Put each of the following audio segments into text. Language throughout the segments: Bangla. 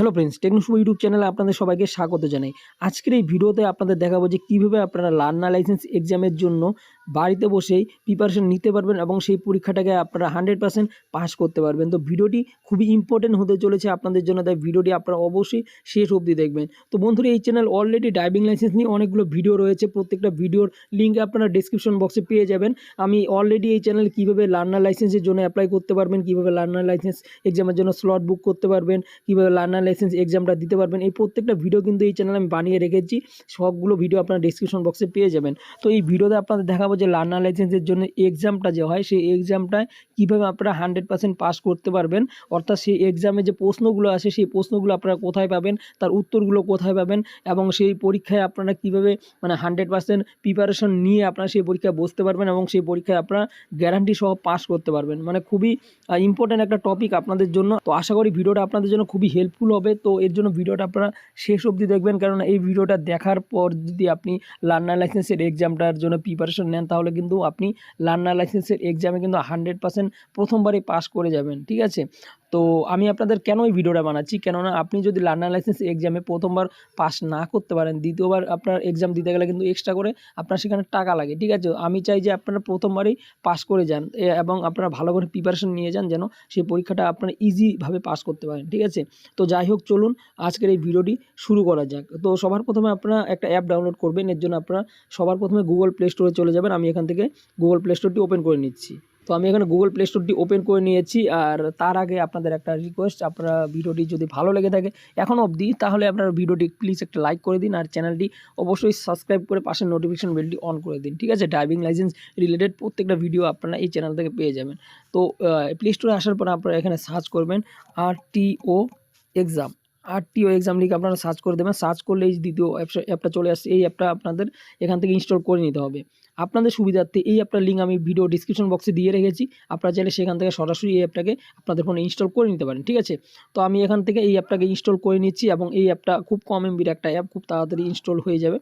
হ্যালো ফ্রেন্ডস টেকনোশুভ ইউটিউব চ্যানেলে আপনাদের সবাইকে স্বাগত জানাই। আজকের এই ভিডিওতে আপনাদের দেখাবো যে কীভাবে আপনারা লার্নার লাইসেন্স এক্সামের জন্য বাড়িতে বসেই প্রিপারেশন নিতে পারবেন এবং সেই পরীক্ষাটাকে আপনারা হান্ড্রেড পার্সেন্ট পাস করতে পারবেন। তো ভিডিওটি খুবই ইম্পর্টেন্ট হতে চলেছে আপনাদের জন্য, তাই ভিডিওটি আপনারা অবশ্যই শেষ অবধি দেখবেন। তো বন্ধুরা, এই চ্যানেল অলরেডি ড্রাইভিং লাইসেন্স নিয়ে অনেকগুলো ভিডিও রয়েছে। প্রত্যেকটা ভিডিওর লিঙ্ক আপনারা ডিসক্রিপশন বক্সে পেয়ে যাবেন। আমি অলরেডি এই চ্যানেল কীভাবে লার্নার লাইসেন্সের জন্য অ্যাপ্লাই করতে পারবেন, কীভাবে লার্নার লাইসেন্স এক্সামের জন্য স্লট বুক করতে পারবেন, কীভাবে লার্নার লাইসেন্স এক্সামটা দিতে পারবেন, এই প্রত্যেকটা ভিডিও কিন্তু এই চ্যানেলে আমি বানিয়ে রেখেছি। সবগুলো ভিডিও আপনারা ডিসক্রিপশন বক্সে পেয়ে যাবেন। তো এই ভিডিওতে আপনাদের দেখাবো যে লার্নার লাইসেন্সের জন্য এক্সামটা যে হয়, সেই এক্সামটায় কীভাবে আপনারা হান্ড্রেড পার্সেন্ট পাস করতে পারবেন? অর্থাৎ সেই এক্সামে যে প্রশ্নগুলো আসে, সেই প্রশ্নগুলো আপনারা কোথায় পাবেন? তার উত্তরগুলো কোথায় পাবেন? এবং সেই পরীক্ষায় আপনারা কীভাবে মানে হান্ড্রেড পার্সেন্ট প্রিপারেশন নিয়ে আপনারা সেই পরীক্ষায় বসতে পারবেন এবং সেই পরীক্ষায় আপনারা গ্যারান্টি সহ পাস করতে পারবেন? মানে খুবই ইম্পর্ট্যান্ট একটা টপিক আপনাদের জন্য। তো আশা করি ভিডিওটা আপনাদের জন্য খুবই হেল্পফুল হবে। তো এর জন্য ভিডিওটা আপনারা শেষ অবধি দেখবেন। কারণ এই ভিডিওটা দেখার পর যদি আপনি লার্নার লাইসেন্সের এক্সামটার জন্য প্রিপারেশন নেন তাহলে কিন্তু আপনি লার্নার লাইসেন্সের এক্সামে কিন্তু হান্ড্রেড পার্সেন্ট প্রথমবারই পাস করে যাবেন, ঠিক আছে? তো আমি আপনাদের কেন এই ভিডিওটা বানাচ্ছি? কেননা আপনি যদি লার্নার লাইসেন্স এক্সামে প্রথমবার পাস না করতে পারেন, দ্বিতীয়বার আপনার এক্সাম দিতে গেলে কিন্তু এক্সট্রা করে আপনার সেখানে টাকা লাগে, ঠিক আছে? আমি চাই যে আপনারা প্রথমবারই পাস করে যান এবং আপনারা ভালো করে প্রিপারেশন নিয়ে যান যেন সেই পরীক্ষাটা আপনারা ইজিভাবে পাস করতে পারেন, ঠিক আছে? তো যাই হোক, চলুন আজকের এই ভিডিওটি শুরু করা যাক। তো সবার প্রথমে আপনারা একটা অ্যাপ ডাউনলোড করবেন, এর জন্য আপনারা সবার প্রথমে গুগল প্লে স্টোরে চলে যাবেন, আমি এখান থেকে গুগল প্লে স্টোরটি ওপেন করে নিচ্ছি। তো আমি এখানে গুগল প্লে স্টোরটি ওপেন করে নিয়েছি আর তার আগে আপনাদের একটা রিকোয়েস্ট আপনারা ভিডিওটি যদি ভালো লেগে থাকে এখন অবধি, তাহলে আপনারা ভিডিওটি প্লিজ একটা লাইক করে দিন আর চ্যানেলটি অবশ্যই সাবস্ক্রাইব করে পাশের নোটিফিকেশন বেলটি অন করে দিন, ঠিক আছে? ড্রাইভিং লাইসেন্স রিলেটেড প্রত্যেকটা ভিডিও আপনারা এই চ্যানেল থেকে পেয়ে যাবেন। তো প্লে স্টোরে আসার পর আপনারা এখানে সার্চ করবেন আর টিও এক্সাম আরটিও এক্সাম লিখে আপনারা সার্চ করে দেবেন। সার্চ করলে এই দ্বিতীয় অ্যাপটা চলে আসছে। এই অ্যাপটা আপনাদের এখান থেকে ইনস্টল করে নিতে হবে। আপনাদের সুবিধার্থে এই অ্যাপটার লিঙ্ক আমি ভিডিও ডিসক্রিপশন বক্সে দিয়ে রেখেছি। আপনারা চাইলে সেখান থেকে সরাসরি এই অ্যাপটাকে আপনাদের ফোনে ইনস্টল করে নিতে পারেন, ঠিক আছে? তো আমি এখান থেকে এই অ্যাপটাকে ইনস্টল করে নিচ্ছি এবং এই অ্যাপটা খুব কম এমবির একটা অ্যাপ খুব তাড়াতাড়ি ইনস্টল হয়ে যাবে।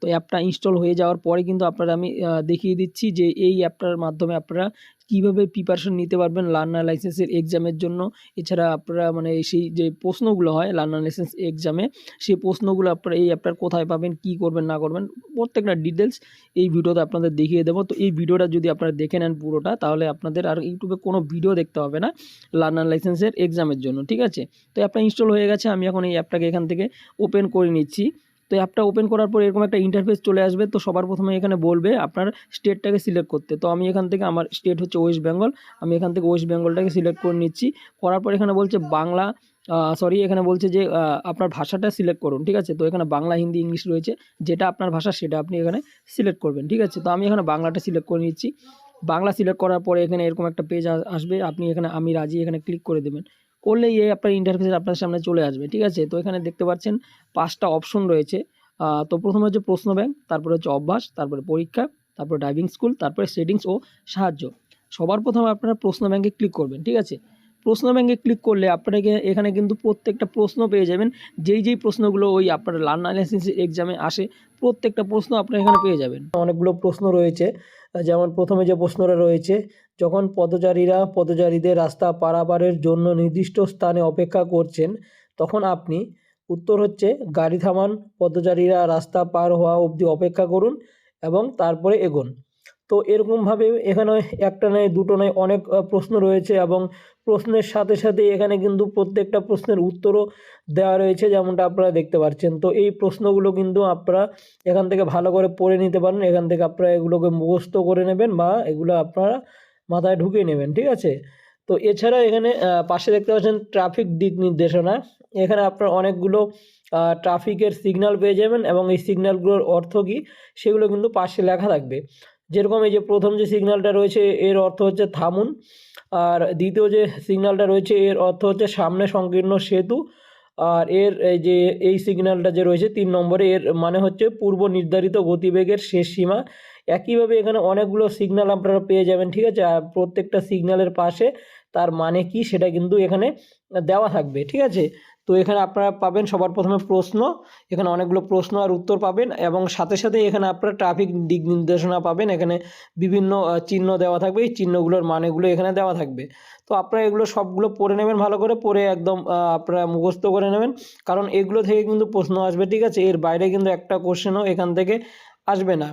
তো অ্যাপটা ইনস্টল হয়ে যাওয়ার পরে কিন্তু আপনারা আমি দেখিয়ে দিচ্ছি যে এই অ্যাপটার মাধ্যমে আপনারা কীভাবে প্রিপারেশন নিতে পারবেন লার্নার লাইসেন্সের এক্সামের জন্য? এছাড়া আপনারা মানে সেই যে প্রশ্নগুলো হয় লার্নার লাইসেন্স এক্সামে সেই প্রশ্নগুলো আপনারা এই অ্যাপটার কোথায় পাবেন, কী করবেন, না করবেন, প্রত্যেকটা ডিটেলস এই ভিডিওতে আপনাদের দেখিয়ে দেবো। তো এই ভিডিওটা যদি আপনারা দেখে নেন পুরোটা, তাহলে আপনাদের আর ইউটিউবে কোনো ভিডিও দেখতে হবে না লার্নার লাইসেন্সের এক্সামের জন্য, ঠিক আছে? তো অ্যাপটা ইনস্টল হয়ে গেছে, আমি এখন এই অ্যাপটাকে এখান থেকে ওপেন করে নিচ্ছি। তো অ্যাপটা ওপেন করার পর এরকম একটা ইন্টারফেস চলে আসবে, তো সবার প্রথমে এখানে বলবে আপনার স্টেটটাকে সিলেক্ট করতে। তো আমি এখান থেকে আমার স্টেট হচ্ছে ওয়েস্ট বেঙ্গল আমি এখান থেকে ওয়েস্ট বেঙ্গলটাকে সিলেক্ট করে নিচ্ছি। করার পর এখানে বলছে বাংলা সরি এখানে বলছে যে আপনার ভাষাটা সিলেক্ট করুন, ঠিক আছে? তো এখানে বাংলা, হিন্দি, ইংলিশ রয়েছে, যেটা আপনার ভাষা সেটা আপনি এখানে সিলেক্ট করবেন, ঠিক আছে? তো আমি এখানে বাংলাটা সিলেক্ট করে নিচ্ছি। বাংলা সিলেক্ট করার পরে এখানে এরকম একটা পেজ আসবে, আপনি এখানে আমি রাজি, এখানে ক্লিক করে দেবেন। করলেই এই আপনার ইন্টারফেস আপনার সামনে চলে আসবে, ঠিক আছে? তো এখানে দেখতে পাচ্ছেন পাঁচটা অপশন রয়েছে। তো প্রথমে হচ্ছে প্রশ্ন ব্যাংক তারপরে হচ্ছে অভ্যাস, তারপরে পরীক্ষা, তারপরে ড্রাইভিং স্কুল তারপরে সেটিংস ও সাহায্য। সবার প্রথমে আপনারা প্রশ্ন ব্যাংকে ক্লিক করবেন, ঠিক আছে? প্রশ্ন ব্যাংকে ক্লিক করলে আপনাকে এখানে কিন্তু প্রত্যেকটা প্রশ্ন পেয়ে যাবেন। যেই যেই প্রশ্নগুলো ওই আপনার লার্নার লাইসেন্স এক্সামে আসে, প্রত্যেকটা প্রশ্ন আপনারা এখানে পেয়ে যাবেন। অনেকগুলো প্রশ্ন রয়েছে। যেমন প্রথমে যে প্রশ্নটা রয়েছে, যখন পদচারীরা পদচারীদের রাস্তা পারাপারের জন্য নির্দিষ্ট স্থানে অপেক্ষা করছেন, তখন আপনি উত্তর হচ্ছে গাড়ি থামান, পদচারীরা রাস্তা পার হওয়া অবধি অপেক্ষা করুন এবং তারপরে এগোন। তো এরকমভাবে এখানে একটা নয়, দুটো নয় অনেক প্রশ্ন রয়েছে এবং প্রশ্নের সাথে সাথে এখানে কিন্তু প্রত্যেকটা প্রশ্নের উত্তরও দেওয়া রয়েছে যেমনটা আপনারা দেখতে পাচ্ছেন। তো এই প্রশ্নগুলো কিন্তু আপনারা এখান থেকে ভালো করে পড়ে নিতে পারেন। এখান থেকে আপনারা এগুলোকে মুখস্থ করে নেবেন বা এগুলো আপনারা মাথায় ঢুকিয়ে নেবেন, ঠিক আছে? তো এছাড়া এখানে পাশে দেখতে পাচ্ছেন ট্রাফিক দিক নির্দেশনা। এখানে আপনার অনেকগুলো ট্রাফিকের সিগন্যাল পেয়ে যাবেন এবং এই সিগন্যালগুলোর অর্থ কী? সেগুলো কিন্তু পাশে লেখা থাকবে। যেরকম এই যে প্রথম যে সিগনালটা রয়েছে, এর অর্থ হচ্ছে থামুন। আর দ্বিতীয় যে সিগনালটা রয়েছে, এর অর্থ হচ্ছে সামনে সংকীর্ণ সেতু। আর এর যে, এই সিগনালটা যে রয়েছে তিন নম্বরে, এর মানে হচ্ছে পূর্ব নির্ধারিত গতিবেগের শেষ সীমা। একইভাবে এখানে অনেকগুলো সিগনাল আপনারা পেয়ে যাবেন, ঠিক আছে? আর প্রত্যেকটা সিগনালের পাশে তার মানে কি সেটা কিন্তু এখানে দেওয়া থাকবে, ঠিক আছে? তো এখানে আপনারা পাবেন সবার প্রথমে প্রশ্ন, এখানে অনেকগুলো প্রশ্ন আর উত্তর পাবেন এবং সাথে সাথে এখানে আপনারা ট্রাফিক দিক নির্দেশনা পাবেন, এখানে বিভিন্ন চিহ্ন দেওয়া থাকবে, এই চিহ্নগুলোর মানেগুলো এখানে দেওয়া থাকবে। তো আপনারা এগুলো সবগুলো পড়ে নেবেন ভালো করে, পড়ে একদম আপনারা মুখস্থ করে নেবেন, কারণ এগুলো থেকে কিন্তু প্রশ্ন আসবে, ঠিক আছে? এর বাইরে কিন্তু একটা কোশ্চেনও এখান থেকে আসবে না।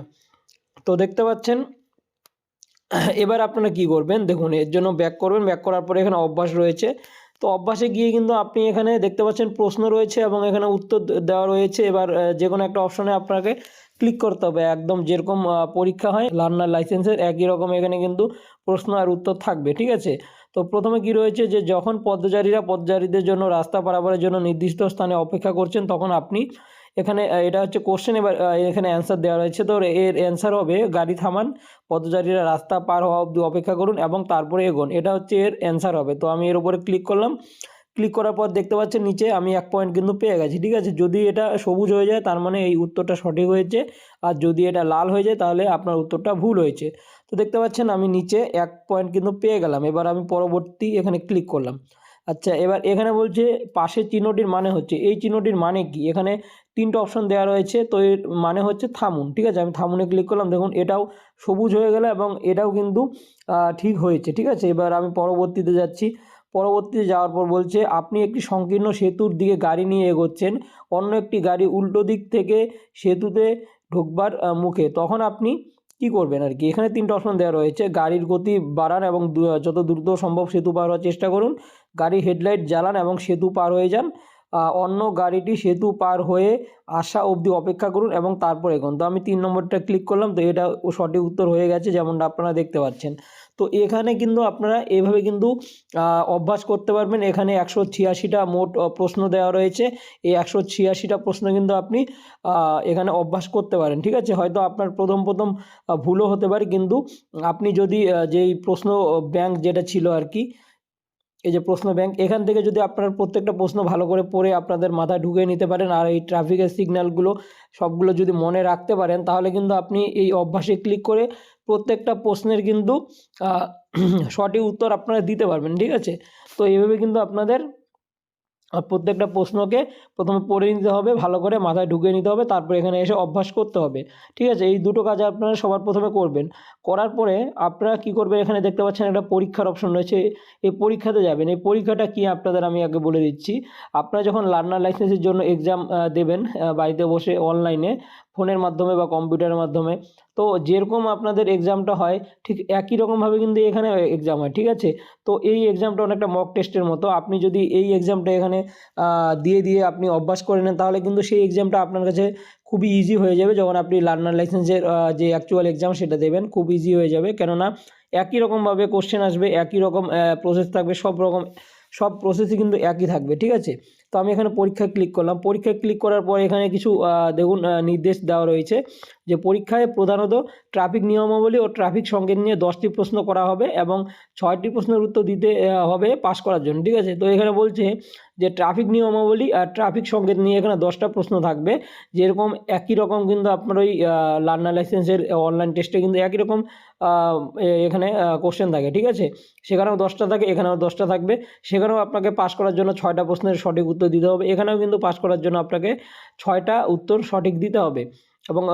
তো দেখতে পাচ্ছেন এবার আপনারা কি করবেন? দেখুন, এর জন্য ব্যাক করবেন। ব্যাক করার পরে এখানে অভ্যাস রয়েছে। তো অভ্যাসে গিয়ে কিন্তু আপনি এখানে দেখতে পাচ্ছেন প্রশ্ন রয়েছে এবং এখানে উত্তর দেওয়া রয়েছে। এবার যে কোনো একটা অপশনে আপনাকে ক্লিক করতে হবে। একদম যেরকম পরীক্ষা হয় লার্নার লাইসেন্সের একই রকম এখানে কিন্তু প্রশ্ন আর উত্তর থাকবে। ঠিক আছে? তো প্রথমে কি রয়েছে যে যখন পদ্মচারীরা পদ্মচারীদের জন্য রাস্তা পারাপারের জন্য নির্দিষ্ট স্থানে অপেক্ষা করছেন, তখন আপনি এখানে এটা হচ্ছে কোশ্চেন এবার এখানে অ্যান্সার দেওয়া রয়েছে। তো এর অ্যান্সার হবে, গাড়ি থামান পদচারীরা রাস্তা পার হওয়া অবধি অপেক্ষা করুন এবং তারপরে এগোন। এটা হচ্ছে এর অ্যান্সার হবে। তো আমি এর উপরে ক্লিক করলাম। ক্লিক করার পর দেখতে পাচ্ছেন নিচে আমি এক পয়েন্ট কিন্তু পেয়ে গেছি, ঠিক আছে? যদি এটা সবুজ হয়ে যায় তার মানে এই উত্তরটা সঠিক হয়েছে, আর যদি এটা লাল হয়ে যায় তাহলে আপনার উত্তরটা ভুল হয়েছে। তো দেখতে পাচ্ছেন আমি নিচে এক পয়েন্ট কিন্তু পেয়ে গেলাম, এবার আমি পরবর্তী এখানে ক্লিক করলাম। আচ্ছা এবার এখানে বলছে পাশের চিহ্নটির মানে হচ্ছে, এই চিহ্নটির মানে কি? এখানে তিনটে অপশন দেওয়া রয়েছে, তো এর মানে হচ্ছে থামুন, ঠিক আছে? আমি থামুনে ক্লিক করলাম, দেখুন এটাও সবুজ হয়ে গেল এবং এটাও কিন্তু ঠিক হয়েছে, ঠিক আছে? এবার আমি পরবর্তীতে যাচ্ছি পরবর্তীতে যাওয়ার পর বলছে, আপনি একটি সংকীর্ণ সেতুর দিকে গাড়ি নিয়ে এগোচ্ছেন, অন্য একটি গাড়ি উল্টো দিক থেকে সেতুতে ঢুকবার মুখে। তখন আপনি কি করবেন আর কি? এখানে তিনটে অপশন দেওয়া রয়েছে। গাড়ির গতি বাড়ান এবং যত দ্রুত সম্ভব সেতু পার হওয়ার চেষ্টা করুন। গাড়ির হেডলাইট জ্বালান এবং সেতু পার হয়ে যান। অন্য গাড়িটি সেতু পার হয়ে আসা অবধি অপেক্ষা করুন এবং তারপর এগোন। তো আমি তিন নম্বরটা ক্লিক করলাম, তো এটা সঠিক উত্তর হয়ে গেছে, যেমনটা আপনারা দেখতে পাচ্ছেন। তো এখানে কিন্তু আপনারা এভাবে কিন্তু অভ্যাস করতে পারবেন। এখানে একশো ছিয়াশিটা মোট প্রশ্ন দেওয়া রয়েছে। এই একশো ছিয়াশিটা প্রশ্ন কিন্তু আপনি এখানে অভ্যাস করতে পারেন, ঠিক আছে? হয়তো আপনার প্রথম প্রথম ভুলও হতে পারে, কিন্তু আপনি যদি যেই প্রশ্ন ব্যাংক যেটা ছিল আর কি এই যে প্রশ্ন ব্যাংক এখান থেকে যদি আপনার প্রত্যেকটা প্রশ্ন ভালো করে পড়ে আপনাদের মাথায় ঢুকে নিতে পারেন আর এই ট্রাফিকের সিগন্যালগুলো সবগুলো যদি মনে রাখতে পারেন, তাহলে কিন্তু আপনি এই অভ্যাসে ক্লিক করে প্রত্যেকটা প্রশ্নের কিন্তু সঠিক উত্তর আপনারা দিতে পারবেন, ঠিক আছে? তো এইভাবে কিন্তু আপনাদের আহ, প্রত্যেকটা প্রশ্নকে প্রথমে পড়ে নিতে হবে ভালো করে মাথায় ঢুকিয়ে নিতে হবে তারপর এখানে এসে অভ্যাস করতে হবে। ঠিক আছে? এই দুটো কাজ আপনারা সবার প্রথমে করবেন। করার পরে আপনারা কি করবেন? এখানে দেখতে পাচ্ছেন একটা পরীক্ষার অপশন রয়েছে। এই পরীক্ষাতে যাবেন। এই পরীক্ষাটা কি আপনাদের আমি আগে বলে দিচ্ছি। আপনারা যখন লার্নার লাইসেন্সের জন্য এক্সাম দেবেন বাড়িতে বসে অনলাইনে ফোনের মাধ্যমে বা কম্পিউটারের মাধ্যমে। তো যেরকম আপনাদের এক্সামটা হয়, ঠিক একই রকমভাবে কিন্তু এখানে এক্সাম হয়, ঠিক আছে? তো এই এক্সামটা অনেকটা মক টেস্টের মতো। আপনি যদি এই এক্সামটা এখানে দিয়ে দিয়ে আপনি অভ্যাস করে নেন, তাহলে কিন্তু সেই এক্সামটা আপনার কাছে খুবই ইজি হয়ে যাবে। যখন আপনি লার্নার লাইসেন্সের যে অ্যাকচুয়াল এক্সাম সেটা দেবেন, খুব ইজি হয়ে যাবে। কেননা একই রকমভাবে কোশ্চেন আসবে, একই রকম প্রসেস থাকবে, সব রকম, সব প্রসেসই কিন্তু একই থাকবে, ঠিক আছে? তো আমি এখানে পরীক্ষায় ক্লিক করলাম। পরীক্ষায় ক্লিক করার পর এখানে কিছু দেখুন নির্দেশ দেওয়া রয়েছে যে পরীক্ষায় প্রধানত ট্রাফিক নিয়মাবলী ও ট্রাফিক সংকেত নিয়ে দশটি প্রশ্ন করা হবে এবং ছয়টি প্রশ্নের উত্তর দিতে হবে পাশ করার জন্য, ঠিক আছে? তো এখানে বলছে যে ট্রাফিক নিয়মাবলী আর ট্রাফিক সংকেত নিয়ে এখানে দশটা প্রশ্ন থাকবে। যেরকম একই রকম কিন্তু আপনার ওই লার্নার লাইসেন্সের অনলাইন টেস্টে কিন্তু একই রকম এখানে কোশ্চেন থাকে, ঠিক আছে? সেখানেও দশটা থাকে, এখানেও দশটা থাকবে। সেখানেও আপনাকে পাস করার জন্য ছয়টা প্রশ্নের সঠিক উত্তর দিতে হবে। এখানেও কিন্তু পাস করার জন্য আপনাকে ছয়টা উত্তর সঠিক দিতে হবে। এবং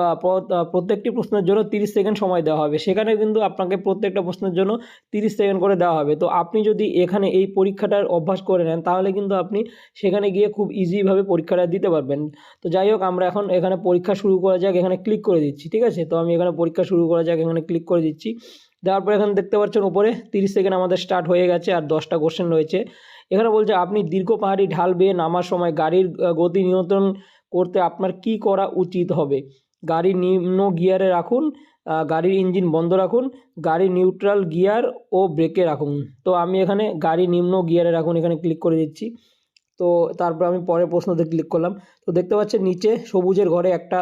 প্রত্যেকটি প্রশ্নের জন্য তিরিশ সেকেন্ড সময় দেওয়া হবে। সেখানে কিন্তু আপনাকে প্রত্যেকটা প্রশ্নের জন্য তিরিশ সেকেন্ড করে দেওয়া হবে। তো আপনি যদি এখানে এই পরীক্ষাটার অভ্যাস করে নেন, তাহলে কিন্তু আপনি সেখানে গিয়ে খুব ইজিভাবে পরীক্ষাটা দিতে পারবেন। তো যাই হোক, আমরা এখন এখানে পরীক্ষা শুরু করা যাক, এখানে ক্লিক করে দিচ্ছি, ঠিক আছে? তো আমি এখানে পরীক্ষা শুরু করা যাক, এখানে ক্লিক করে দিচ্ছি। দেওয়ার পর এখানে দেখতে পাচ্ছেন, উপরে তিরিশ সেকেন্ড আমাদের স্টার্ট হয়ে গেছে, আর দশটা কোশ্চেন রয়েছে। এখানে বলছে, আপনি দীর্ঘ পাহাড়ি ঢাল বেয়ে নামার সময় গাড়ির গতি নিয়ন্ত্রণ করতে আপনার কি করা উচিত হবে? গাড়ি নিম্ন গিয়ারে রাখুন গাড়ির ইঞ্জিন বন্ধ রাখুন, গাড়ি নিউট্রাল গিয়ার ও ব্রেকে রাখুন। তো আমি এখানে গাড়ি নিম্ন গিয়ারে রাখুন এখানে ক্লিক করে দিচ্ছি। তো তারপর আমি পরের প্রশ্নতে ক্লিক করলাম। তো দেখতে পাচ্ছেন, নিচে সবুজের ঘরে একটা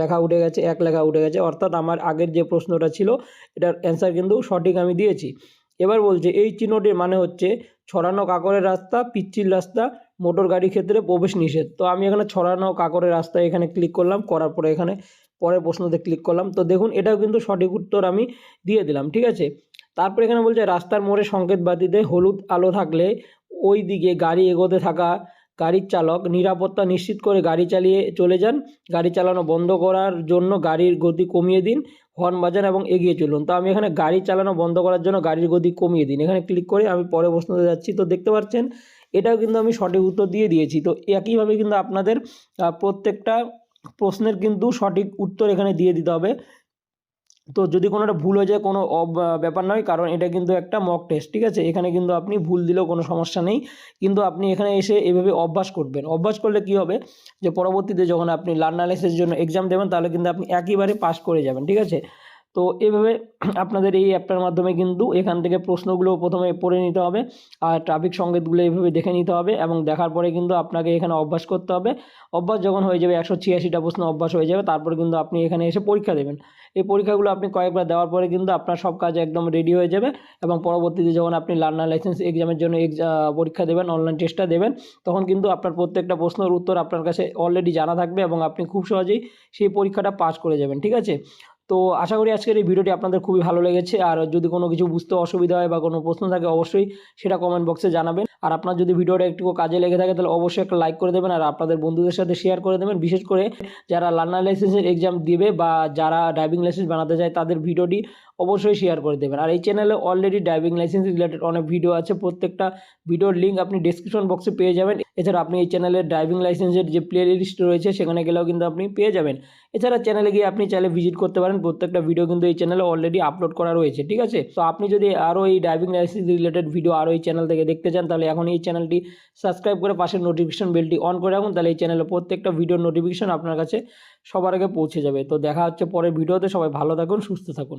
লেখা উঠে গেছে, এক লেখা উঠে গেছে। অর্থাৎ আমার আগের যে প্রশ্নটা ছিল, এটার অ্যান্সার কিন্তু সঠিক আমি দিয়েছি। এবার বলছে, এই চিহ্নটির মানে হচ্ছে ছড়ানো কাকরের রাস্তা পিচ্ছিল রাস্তা, মোটর গাড়ি ক্ষেত্রে প্রবেশ নিষেধ। তো আমি এখানে ছড়ানো কাকরের রাস্তা এখানে ক্লিক করলাম, করার পরে এখানে পরের প্রশ্নতে ক্লিক করলাম। তো দেখুন, এটাও কিন্তু সঠিক উত্তর আমি দিয়ে দিলাম, ঠিক আছে? তারপরে এখানে বলছে, রাস্তার মোড়ে সংকেত বাতিতে হলুদ আলো থাকলে ওই দিকে গাড়ি এগোতে থাকা গাড়ির চালক নিরাপত্তা নিশ্চিত করে গাড়ি চালিয়ে চলে যান। গাড়ি চালানো বন্ধ করার জন্য গাড়ির গতি কমিয়ে দিন, হর্ন বাজান এবং এগিয়ে চলুন। তো আমি এখানে গাড়ি চালানো বন্ধ করার জন্য গাড়ির গতি কমিয়ে দিন। এখানে ক্লিক করে আমি পরে প্রশ্নতে যাচ্ছি। তো দেখতে পাচ্ছেন, এটাও কিন্তু আমি সঠিক উত্তর দিয়ে দিয়েছি। তো একইভাবে কিন্তু আপনাদের প্রত্যেকটা প্রশ্নের কিন্তু সঠিক উত্তর এখানে দিয়ে দিতে হবে। তো যদি কোনোটা ভুল হয়ে যায়, কোনো ব্যাপার নয়, কারণ এটা কিন্তু একটা মক টেস্ট ঠিক আছে? এখানে কিন্তু আপনি ভুল দিলেও কোনো সমস্যা নেই। কিন্তু আপনি এখানে এসে এভাবে অভ্যাস করবেন। অভ্যাস করলে কি হবে? যে পরবর্তীতে যখন আপনি লার্নালাইসের জন্য এক্সাম দেবেন, তাহলে কিন্তু আপনি একইবারে পাস করে যাবেন, ঠিক আছে? তো এভাবে আপনাদের এই অ্যাপটার মাধ্যমে কিন্তু এখান থেকে প্রশ্নগুলো প্রথমে পড়ে নিতে হবে আর ট্রাফিক সংকেতগুলো এইভাবে দেখে নিতে হবে এবং দেখার পরে কিন্তু আপনাকে এখানে অভ্যাস করতে হবে। অভ্যাস যখন হয়ে যাবে একশো ছিয়াশিটা প্রশ্ন অভ্যাস হয়ে যাবে, তারপরে কিন্তু আপনি এখানে এসে পরীক্ষা দেবেন। এই পরীক্ষাগুলো আপনি কয়েকবার দেওয়ার পরে কিন্তু আপনার সব কাজ একদম রেডি হয়ে যাবে এবং পরবর্তীতে যখন আপনি লার্নার লাইসেন্স এক্সামের জন্য পরীক্ষা দেবেন অনলাইন টেস্টটা দেবেন, তখন কিন্তু আপনার প্রত্যেকটা প্রশ্নের উত্তর আপনার কাছে অলরেডি জানা থাকবে এবং আপনি খুব সহজেই সেই পরীক্ষাটা পাস করে যাবেন, ঠিক আছে? তো আশা করি আজকের এই ভিডিওটি আপনাদের খুবই ভালো লেগেছে। আর যদি কোনো কিছু বুঝতে অসুবিধা হয় বা কোনো প্রশ্ন থাকে, অবশ্যই সেটা কমেন্ট বক্সে জানাবেন। আর আপনার যদি ভিডিওটা একটু কাজে লেগে থাকে, তাহলে অবশ্যই একটা লাইক করে দেবেন। আর আপনাদের বন্ধুদের সাথে শেয়ার করে দেবেন। বিশেষ করে যারা লার্নার লাইসেন্সের এক্সাম দিবে বা যারা ড্রাইভিং লাইসেন্স বানাতে চায়, তাদের ভিডিওটি অবশ্যই শেয়ার করে দেবেন। আর এই চ্যানেলে অলরেডি ড্রাইভিং লাইসেন্স রিলেটেড অনেক ভিডিও আছে, প্রত্যেকটা ভিডিওর লিঙ্ক আপনি ডিসক্রিপশন বক্সে পেয়ে যাবেন। এছাড়া আপনি এই চ্যানেলের ড্রাইভিং লাইসেন্সের যে প্লে লিস্ট রয়েছে, সেখানে গেলেও কিন্তু আপনি পেয়ে যাবেন। এছাড়া চ্যানেলে গিয়ে আপনি চাইলে ভিজিট করতে পারেন, প্রত্যেকটা ভিডিও কিন্তু এই চ্যানেলে অলরেডি আপলোড করা রয়েছে, ঠিক আছে? তো আপনি যদি আরও এই ড্রাইভিং লাইসেন্স রিলেটেড ভিডিও আরও এই চ্যানেল থেকে দেখতে চান, তাহলে এখন এই চ্যানেলটি সাবস্ক্রাইব করে পাশের নোটিফিকেশন বেলটি অন করে রাখুন, তাহলে এই চ্যানেলে প্রত্যেকটা ভিডিওর নোটিফিকেশন আপনার কাছে সবার আগে পৌঁছে যাবে। তো দেখা হচ্ছে পরের ভিডিওতে সবাই ভালো থাকুন, সুস্থ থাকুন।